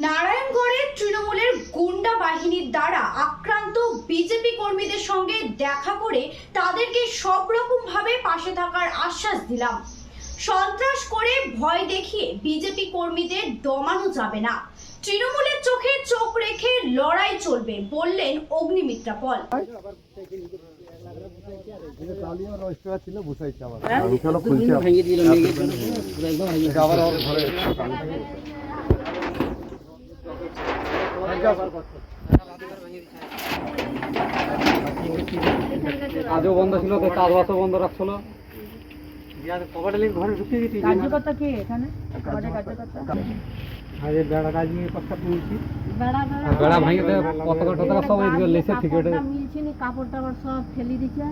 নারায়ণগড়ের তৃণমূলের গুন্ডা বাহিনীর দ্বারা আক্রান্ত বিজেপি কর্মীদের সঙ্গে দেখা করে তাদেরকে সব রকম ভাবে পাশে থাকার আশ্বাস দিলাম। সন্ত্রাস করে ভয় দেখিয়ে বিজেপি কর্মীদের দমানো যাবে না। তৃণমূলের চোখে চোখ রেখে লড়াই চলবে বললেন অগ্নিমিত্রা পল। ছিল কাজও বন্ধ ছিল তো চাষবাসও বন্ধ রাখছিল। কার্যকর্তা কে এখানে? বেড়া কাজ নিয়ে কথা তুলছি। বেড়া বেড়া বেড়া ভেঙে দেয় পতাকা টতাকা সব এদিকে লেসে থেকে ওঠে মিলছে নি, কাপড় টাপড় সব ফেলে দিচ্ছে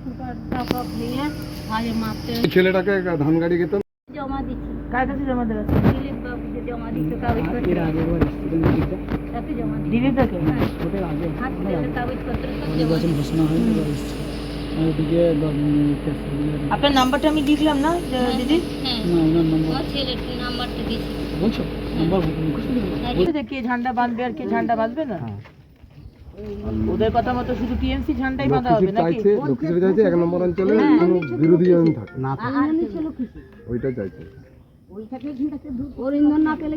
ফুটাটা সব ভেঙে ভাজে মারতে ছেলেটাকে ধান গাড়ি গেতাম জমা দিচ্ছি কার কাছে জমা দেবে? দিলীপ বাবুকে জমা দিচ্ছে কাগজ তাকে আপনার নাম্বারটা আমি লিখলাম না দিদি? হ্যাঁ না ওনার নম্বর। ও ছেলের নাম্বারটা দিচ্ছি বলছো? নম্বর মুখস্থ করে যে কে ঝান্ডা বাঁধবে আর কে ঝান্ডা বাঁধবে না? হ্যাঁ। ওদের কথা মতো শুধু টিএমসি ঝান্ডাই বাঁধা হবে নাকি? চাইছে চাইছে এক নম্বর অঞ্চলে কোনো বিরোধী জন থাকে না। ওইটা চাইছে। ওর ইন্ধন না পেলে